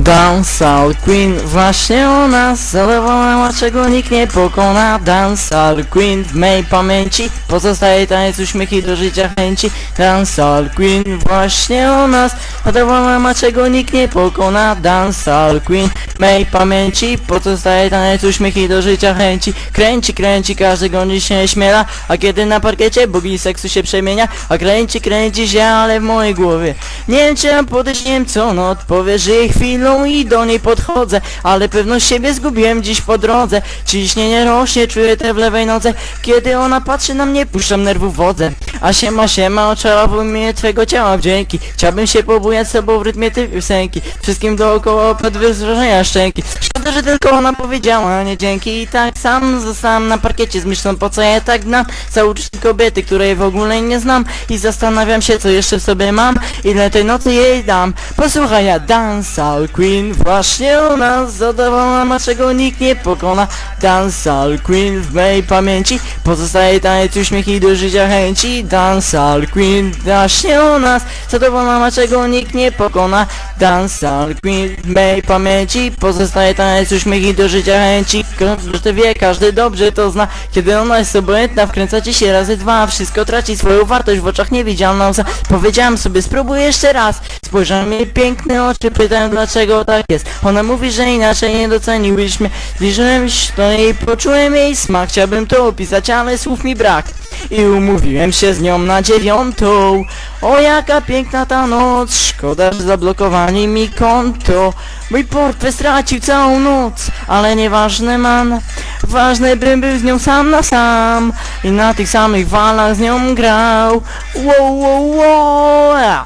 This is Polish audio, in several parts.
Dancehall Queen, właśnie ona zadowolona, czego nikt nie pokona. Dancehall Queen, w mej pamięci pozostaje taniec uśmiech do życia chęci. Dancehall Queen, właśnie ona zadowolona, czego nikt nie pokona. Dancehall Queen, mej pamięci pozostaje taniec uśmiech do życia chęci. Kręci, kręci, każdy goni się śmiela A kiedy na parkiecie bogini seksu się przemienia A kręci, kręci się, ale w mojej głowie. Nie wiem podejść, nie wiem co ona odpowie Żyję chwilą i do niej podchodzę Ale pewność siebie zgubiłem dziś po drodze. Ciśnienie rośnie, czuję te w lewej nodze. Kiedy ona patrzy na mnie, puszczam nerwów wodze A siema, siema, oczarował mnie twego ciała wdzięki Chciałbym się pobujać z tobą w rytmie tej piosenki. Wszystkim dookoła pod wrażenia szczęki Szkoda, że tylko ona powiedziała nie dzięki. I tak sam zostałem na parkiecie z myślą po co ja tak gnam Zauczyć kobiety, której w ogóle nie znam. I zastanawiam się co jeszcze w sobie mam. Ile tej nocy jej dam? Posłuchaj ja Dancehall Queen. Właśnie ona zadowolona ma czego nikt nie pokona. Dancehall Queen w mej pamięci. Pozostaje taniec uśmiech i do życia chęci. Dancehall Queen. Właśnie ona zadowolona ma czego nikt nie pokona Dancehall Queen w mej pamięci Pozostaje taniec uśmiech i do życia chęci. Każdy wie, każdy dobrze to zna. Kiedy ona jest obojętna, wkręca ci się razy dwa. Wszystko traci swoją wartość w oczach niewidzialną. Za- Powiedziałem sobie, spróbuj jeszcze raz. Spojrzałem jej piękne oczy, pytałem dlaczego tak jest. Ona mówi, że inaczej nie doceniłbyś mnie. Zbliżyłem się do niej, poczułem jej smak. Chciałbym to opisać, ale słów mi brak i umówiłem się z nią na dziewiątą. O jaka piękna ta noc. Szkoda, że zablokowali mi konto. Mój portfel stracił całą noc Ale nieważne man. Ważne bym był z nią sam na sam. I na tych samych walach z nią grał. Wow, wow, wow.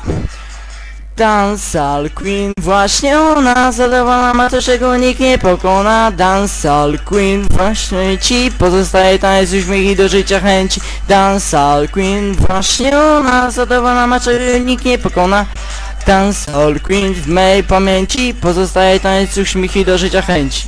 Dancehall Queen, właśnie ona zadowolona ma to, czego nikt nie pokona. Dancehall Queen, właśnie ci pozostaje taniec uśmiech i do życia chęci. Dancehall Queen, właśnie ona zadowolona ma, czego nikt nie pokona. Dancehall Queen, w mej pamięci pozostaje taniec uśmiech i do życia chęci